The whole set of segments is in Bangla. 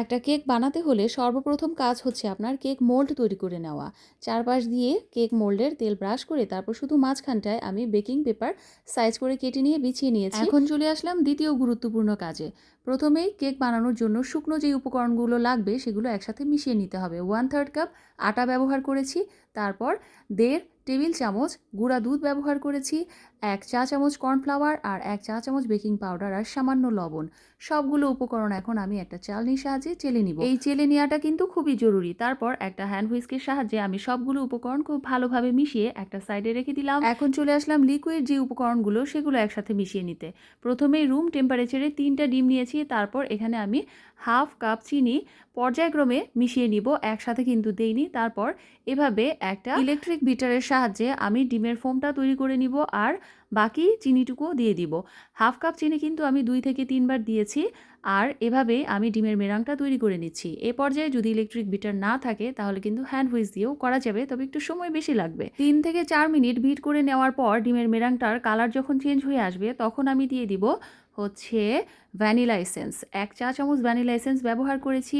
একটা কেক বানাতে হলে সর্বপ্রথম কাজ হচ্ছে আপনার কেক মোল্ড তৈরি করে নেওয়া। চারপাশ দিয়ে কেক মোল্ডের তেল ব্রাশ করে তারপর শুধু মাঝখানটায় আমি বেকিং পেপার সাইজ করে কেটে নিয়ে বিছিয়ে নিয়েছি। এখন চলে আসলাম দ্বিতীয় গুরুত্বপূর্ণ কাজে। প্রথমেই কেক বানানোর জন্য শুকনো যে উপকরণগুলো লাগবে সেগুলো একসাথে মিশিয়ে নিতে হবে। ওয়ান থার্ড কাপ আটা ব্যবহার করেছি। তারপর দেড় টেবিল চামচ গুঁড়া দুধ ব্যবহার করেছি, এক চা চামচ কর্নফ্লাওয়ার আর এক চা চামচ বেকিং পাউডার আর সামান্য লবণ। সবগুলো উপকরণ এখন আমি একটা চালনির সাহায্যে চেলে নিব। এই চেলে নেওয়াটা কিন্তু খুবই জরুরি। তারপর একটা হ্যান্ড হুইস্কের সাহায্যে আমি সবগুলো উপকরণ খুব ভালোভাবে মিশিয়ে একটা সাইডে রেখে দিলাম। এখন চলে আসলাম লিকুইড যে উপকরণগুলো সেগুলো একসাথে মিশিয়ে নিতে। প্রথমে রুম টেম্পারেচারে তিনটা ডিম নিয়েছি, তারপর এখানে আমি হাফ কাপ চিনি পর্যায়ক্রমে মিশিয়ে নিব একসাথে কিন্তু দেইনি। তারপর এভাবে একটা ইলেকট্রিক বিটারের সাহায্যে আমি ডিমের ফোমটা তৈরি করে নিব আর বাকি চিনিটুকুও দিয়ে দিব। হাফ কাপ চিনি কিন্তু আমি দুই থেকে তিনবার দিয়েছি। আর এভাবে আমি ডিমের মেরাংটা তৈরি করে নিচ্ছি। এ পর্যায়ে যদি ইলেকট্রিক বিটার না থাকে, তাহলে কিন্তু হ্যান্ড হুইস দিয়েও করা যাবে, তবে একটু সময় বেশি লাগবে। তিন থেকে চার মিনিট বিট করে নেওয়ার পর ডিমের মেরাংটার কালার যখন চেঞ্জ হয়ে আসবে, তখন আমি দিয়ে দিব হচ্ছে ভ্যানিলা এসেন্স এক চা চামচ ভ্যানিলা এসেন্স ব্যবহার করেছি।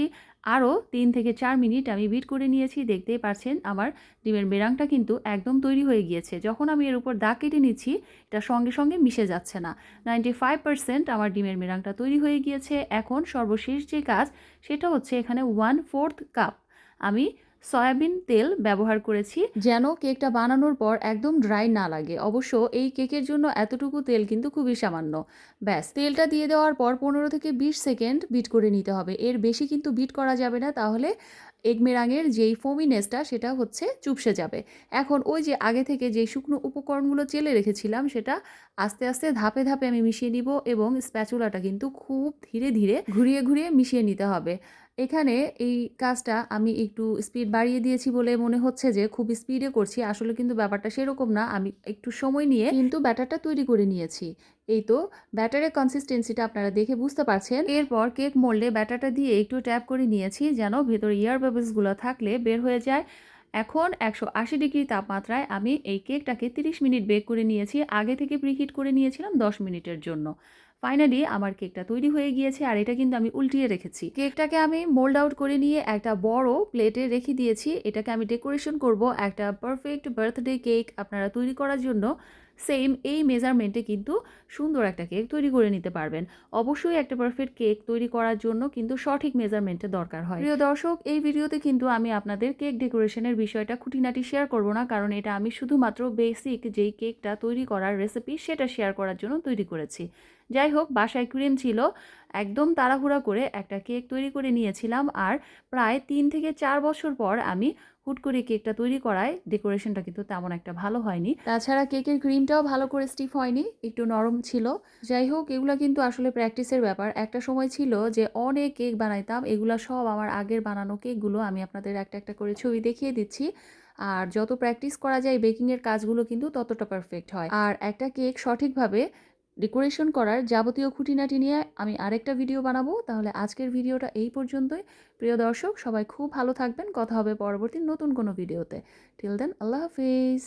আরও তিন থেকে চার মিনিট আমি বিট করে নিয়েছি, দেখতেই পাচ্ছেন আমার ডিমের মেরাংটা কিন্তু একদম তৈরি হয়ে গিয়েছে। যখন আমি এর উপর দাগ কেটে নিচ্ছি, এটা সঙ্গে সঙ্গে মিশে যাচ্ছে না। নাইনটি ফাইভ পার্সেন্ট আমার ডিমের মেরাংটা তৈরি হয়ে গিয়েছে। এখন সর্বশেষ যে কাজ, সেটা হচ্ছে এখানে ওয়ান ফোর্থ কাপ আমি সয়াবিন তেল ব্যবহার করেছি। যেন কেকটা বানানোর পর একদম ড্রাই না লাগে। অবশ্য এই কেকের জন্য এতটুকু তেল কিন্তু খুবই সামান্য। ব্যাস, তেলটা দিয়ে দেওয়ার পর পনেরো থেকে বিশ সেকেন্ড বিট করে নিতে হবে। এর বেশি কিন্তু বিট করা যাবে না, তাহলে এগ মেরাঙের যেই ফোমিনেসটা সেটা হচ্ছে চুপসে যাবে। এখন ওই যে আগে থেকে যেই শুকনো উপকরণগুলো চেলে রেখেছিলাম, সেটা আস্তে আস্তে ধাপে ধাপে আমি মিশিয়ে নিব এবং স্প্যাচুলাটা কিন্তু খুব ধীরে ধীরে ঘুরিয়ে ঘুরিয়ে মিশিয়ে নিতে হবে। এখানে এই কাজটা আমি একটু স্পিড বাড়িয়ে দিয়েছি বলে মনে হচ্ছে যে খুব স্পিডে করছি। আসলে কিন্তু ব্যাপারটা সেরকম না। আমি একটু সময় নিয়ে কিন্তু ব্যাটারটা তৈরি করে নিয়েছি। এই তো ব্যাটারের কনসিস্টেন্সিটা আপনারা দেখে বুঝতে পারছেন। এরপর কেক মোল্ডে ব্যাটারটা দিয়ে একটু ট্যাপ করে নিয়েছি যেন ভেতরে ইয়ার বাবলসগুলো থাকলে বের হয়ে যায়। এখন একশো আশি ডিগ্রি তাপমাত্রায় আমি এই কেকটাকে 30 মিনিট বেক করে নিয়েছি। আগে থেকে প্রিহিট করে নিয়েছিলাম 10 মিনিটের জন্য। ফাইনালি আমার কেকটা তৈরি হয়ে গিয়েছে আর এটা কিন্তু আমি উল্টিয়ে রেখেছি। কেকটাকে আমি মোল্ড আউট করে নিয়ে একটা বড় প্লেটে রেখে দিয়েছি। এটাকে আমি ডেকোরেশন করব একটা পারফেক্ট বার্থডে কেক আপনারা তৈরি করার জন্য। সেম এই মেজারমেন্টে কিন্তু সুন্দর একটা কেক তৈরি করে নিতে পারবেন। অবশ্যই একটা পারফেক্ট কেক তৈরি করার জন্য কিন্তু সঠিক মেজারমেন্টের দরকার হয়। প্রিয় দর্শক, এই ভিডিওতে কিন্তু আমি আপনাদের কেক ডেকোরেশনের বিষয়টা খুঁটিনাটি শেয়ার করব না, কারণ এটা আমি শুধুমাত্র বেসিক যেই কেকটা তৈরি করার রেসিপি সেটা শেয়ার করার জন্য তৈরি করেছি। যাই হোক, বাসায় ক্রিম ছিল। একদম তাড়াহুড়া করে একটা কেক তৈরি করে নিয়েছিলাম আর প্রায় তিন থেকে চার বছর পর আমি হুট করে কেকটা তৈরি করায় ডেকোরেশনটা কিন্তু তেমন একটা ভালো হয়নি। তাছাড়া কেকের ক্রিমটাও ভালো করে স্টিফ হয়নি, একটু নরম ছিল। যাই হোক, এগুলো কিন্তু আসলে প্র্যাকটিসের ব্যাপার। একটা সময় ছিল যে অনেক কেক বানাইতাম, এগুলো সব আমার আগের বানানো কেকগুলো আমি আপনাদের একটা একটা করে ছবি দেখিয়ে দিচ্ছি। আর যত প্র্যাকটিস করা যায় বেকিংয়ের কাজগুলো কিন্তু ততটা পারফেক্ট হয়। আর একটা কেক সঠিকভাবে ডেকোরেশন করার যাবতীয় খুঁটিনাটি নিয়ে আমি আরেকটা ভিডিও বানাবো। তাহলে আজকের ভিডিওটা এই পর্যন্তই। প্রিয় দর্শক, সবাই খুব ভালো থাকবেন। কথা হবে পরবর্তী নতুন কোনো ভিডিওতে টিল দেন আল্লাহ হাফিজ।